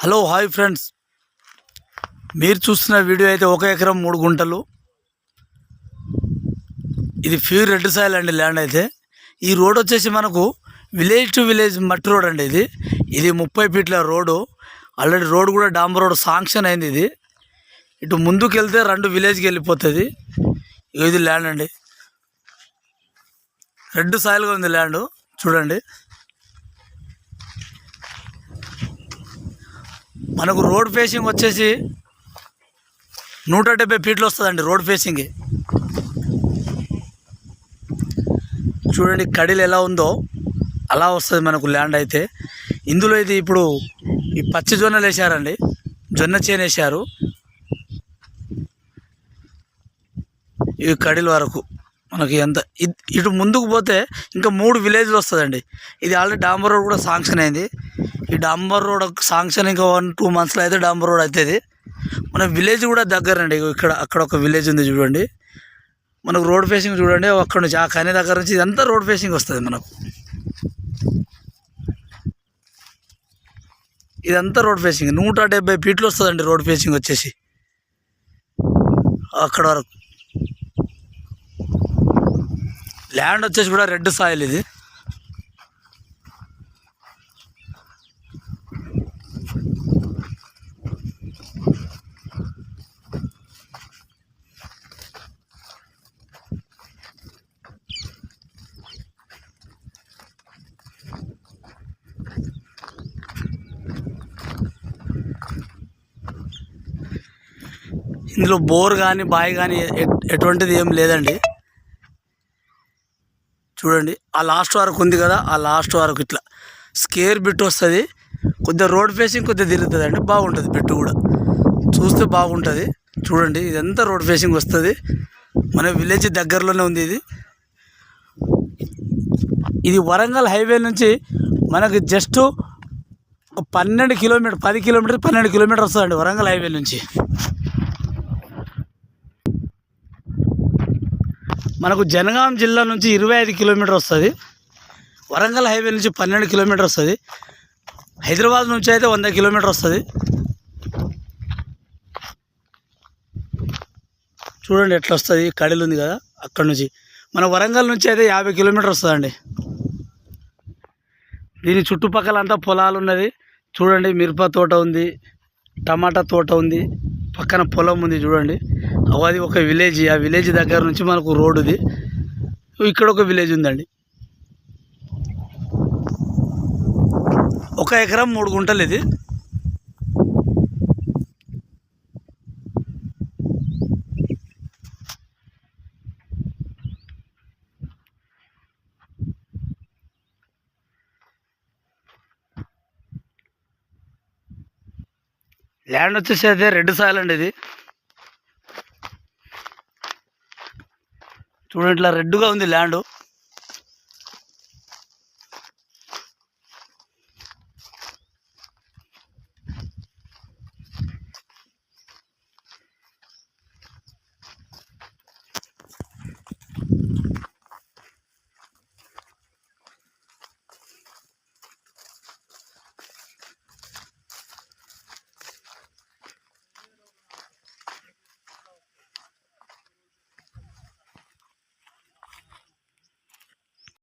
Hello hi friends. మీరు చూస్తున్న video అయితే ఒక ఎకరం మూడు గుంటలు. ఇది ప్యూర్ రెడ్ సాయిల్ అండి ల్యాండ్ అయితే. ఈ రోడ్ వచ్చేసి మనకు విలేజ్ టు విలేజ్ మట్టి రోడ్ అండి ఇది. ఇది ముప్పై ఫీట్ల రోడ్డు ఆల్రెడీ రోడ్ కూడా డాంబర్ రోడ్ శాంక్షన్ అయింది ఇది. ఇటు ముందుకు వెళ్తే రెండు విలేజ్కి వెళ్ళిపోతుంది. ఇది ల్యాండ్ అండి. రెడ్ సాయిల్గా ఉంది ల్యాండ్. చూడండి. మనకు రోడ్ ఫేసింగ్ వచ్చేసి నూట డెబ్బై ఫీట్లు వస్తుందండి రోడ్ ఫేసింగ్ చూడండి కడిలు ఎలా ఉందో అలా వస్తుంది మనకు ల్యాండ్ అయితే. ఇందులో ఇది ఇప్పుడు ఈ పచ్చి జొన్నలు వేసారండి జొన్న చేను వేసారు ఇవి కడిల వరకు మనకి ఎంత ఇటు ముందుకు పోతే ఇంకా మూడు విలేజ్లు వస్తుందండి. ఇది ఆల్రెడీ డాంబర్ రోడ్ కూడా శాంక్షన్ అయింది. ఈ డాంబర్ రోడ్ శాంక్షన్ ఇంకా వన్ టూ మంత్స్లో అయితే డాంబర్ రోడ్ అవుతుంది మన విలేజ్ కూడా దగ్గరండి. అండి ఇక్కడ అక్కడ ఒక విలేజ్ ఉంది చూడండి. మనకు రోడ్ ఫేసింగ్ చూడండి. అక్కడ నుంచి ఆ కనే దగ్గర నుంచి ఇదంతా రోడ్ ఫేసింగ్ వస్తుంది మనకు. ఇదంతా రోడ్ ఫేసింగ్. నూట డెబ్బై ఫీట్లు వస్తుందండి రోడ్ ఫేసింగ్ వచ్చేసి. అక్కడ వరకు. ల్యాండ్ వచ్చేసి కూడా రెడ్ సాయిల్ ఇది. ఇందులో బోర్ కానీ బాయ్ కానీ ఎటువంటిది ఏం లేదండి. చూడండి ఆ లాస్ట్ వరకు ఉంది కదా ఆ లాస్ట్ వరకు ఇట్లా స్కేర్ బిట్ వస్తుంది. కొద్దిగా రోడ్ ఫేసింగ్ కొద్దిగా తిరుగుతుంది అండి బాగుంటుంది బిట్ కూడా. చూస్తే బాగుంటుంది. చూడండి ఇదంతా రోడ్ ఫేసింగ్ వస్తుంది. మన విలేజ్ దగ్గరలోనే ఉంది ఇది. ఇది వరంగల్ హైవే నుంచి మనకి జస్ట్ పన్నెండు కిలోమీటర్ పది కిలోమీటర్ పన్నెండు కిలోమీటర్ వస్తుందండి వరంగల్ హైవే నుంచి. మనకు జనగాం జిల్లా నుంచి ఇరవై ఐదు కిలోమీటర్ వస్తుంది. వరంగల్ హైవే నుంచి పన్నెండు కిలోమీటర్ వస్తుంది. హైదరాబాద్ నుంచి అయితే వంద కిలోమీటర్ వస్తుంది. చూడండి ఎట్లా వస్తుంది. కడిలు ఉంది కదా అక్కడ నుంచి. మన వరంగల్ నుంచి అయితే యాభై కిలోమీటర్ వస్తుందండి. దీని చుట్టుపక్కల అంతా పొలాలు ఉన్నది. చూడండి మిరప తోట ఉంది టమాటా తోట ఉంది. పక్కన పొలం ఉంది చూడండి. అది ఒక విలేజ్ ఆ విలేజ్ దగ్గర నుంచి మనకు రోడ్డుది ఇక్కడ ఒక విలేజ్ ఉందండి. ఒక ఎకరం మూడు గుంటలు ఇది. ల్యాండ్ వచ్చేసి అయితే రెడ్ సాయిల్ అండి ఇది. చూడండి ఇట్లా రెడ్గా ఉంది ల్యాండ్